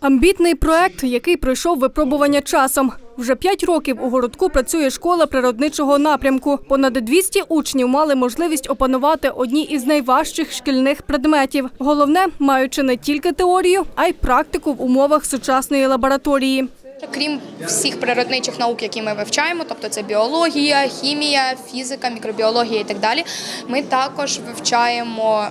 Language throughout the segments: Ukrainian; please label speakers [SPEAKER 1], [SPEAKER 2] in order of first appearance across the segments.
[SPEAKER 1] Амбітний проект, який пройшов випробування часом. Вже п'ять років у городку працює школа природничого напрямку. Понад 200 учнів мали можливість опанувати одні із найважчих шкільних предметів. Головне, маючи не тільки теорію, а й практику в умовах сучасної лабораторії.
[SPEAKER 2] Крім всіх природничих наук, які ми вивчаємо, тобто це біологія, хімія, фізика, мікробіологія і так далі. Ми також вивчаємо.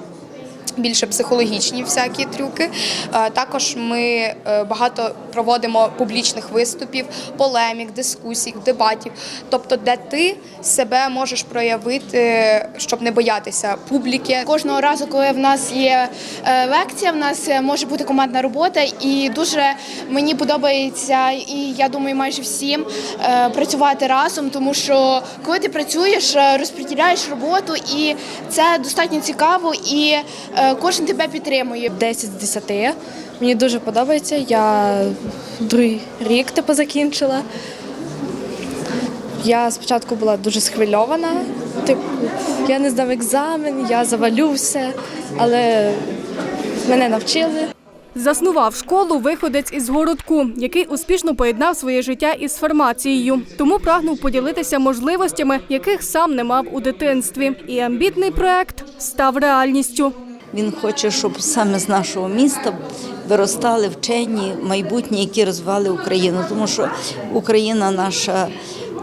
[SPEAKER 2] Більше психологічні всякі трюки. Е, Також ми е, багато проводимо публічних виступів, полемік, дискусій, дебатів. Тобто, де ти себе можеш проявити, щоб не боятися публіки.
[SPEAKER 3] Кожного разу, коли в нас є е, лекція, в нас може бути командна робота, і дуже мені подобається, і я думаю, майже всім працювати разом, тому що коли ти працюєш, розподіляєш роботу, і це достатньо цікаво, і кожен тебе підтримує.
[SPEAKER 4] 10 з 10. Мені дуже подобається. Я другий рік типу закінчила. Я спочатку була дуже схвильована. Типу, я не здав екзамен, я завалю все, але мене навчили.
[SPEAKER 1] Заснував школу виходець із городку, який успішно поєднав своє життя із фармацією. Тому прагнув поділитися можливостями, яких сам не мав у дитинстві. І амбітний проект став реальністю.
[SPEAKER 5] Він хоче, щоб саме з нашого міста виростали вчені майбутні, які розвивали Україну, тому що Україна наша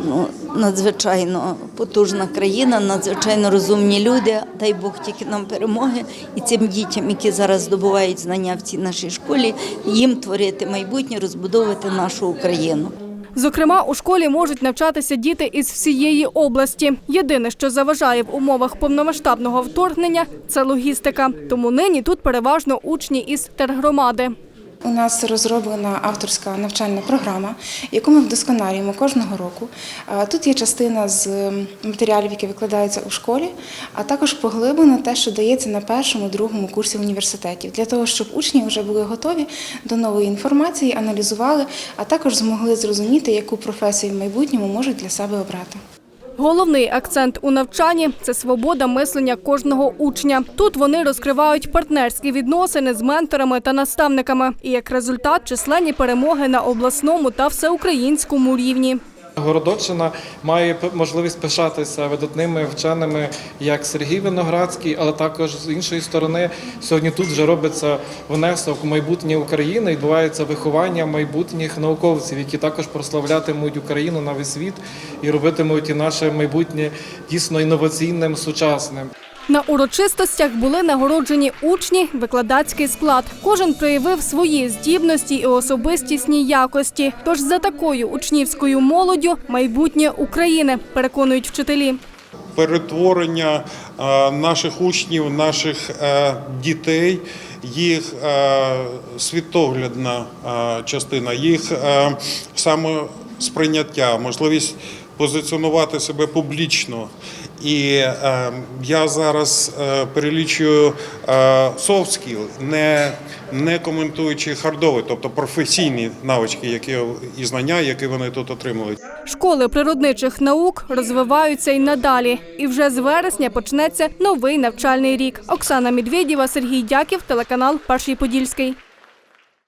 [SPEAKER 5] ну, надзвичайно потужна країна, надзвичайно розумні люди. Дай Бог тільки нам перемоги і цим дітям, які зараз здобувають знання в цій нашій школі, їм творити майбутнє, розбудовувати нашу Україну.
[SPEAKER 1] Зокрема, у школі можуть навчатися діти із всієї області. Єдине, що заважає в умовах повномасштабного вторгнення, це логістика. Тому нині тут переважно учні із тергромади.
[SPEAKER 6] У нас розроблена авторська навчальна програма, яку ми вдосконалюємо кожного року. Тут є частина з матеріалів, які викладаються у школі, а також поглиблено те, що дається на першому, другому курсі університетів, для того, щоб учні вже були готові до нової інформації, аналізували, а також змогли зрозуміти, яку професію в майбутньому можуть для себе обрати.
[SPEAKER 1] Головний акцент у навчанні це свобода мислення кожного учня. Тут вони розкривають партнерські відносини з менторами та наставниками. І як результат численні перемоги на обласному та всеукраїнському рівні.
[SPEAKER 7] Городоччина має можливість пишатися видатними вченими, як Сергій Виноградський, але також з іншої сторони, сьогодні тут вже робиться внесок у майбутнє України. Відбувається виховання майбутніх науковців, які також прославлятимуть Україну на весь світ і робитимуть і наше майбутнє дійсно інноваційним, сучасним.
[SPEAKER 1] На урочистостях були нагороджені учні, викладацький склад. Кожен проявив свої здібності і особистісні якості. Тож за такою учнівською молоддю майбутнє України, переконують вчителі.
[SPEAKER 8] перетворення е, наших учнів, наших е, дітей, їх е, світоглядна частина, їх самосприйняття, можливість позиціонувати себе публічно. І е, я зараз е, перелічую е, soft skill, не, не коментуючи хардові, тобто професійні навички, які і знання, які вони тут отримують.
[SPEAKER 1] Школи природничих наук розвиваються й надалі. І вже з вересня почнеться новий навчальний рік. Оксана Медведєва, Сергій Дяків, телеканал Перший Подільський.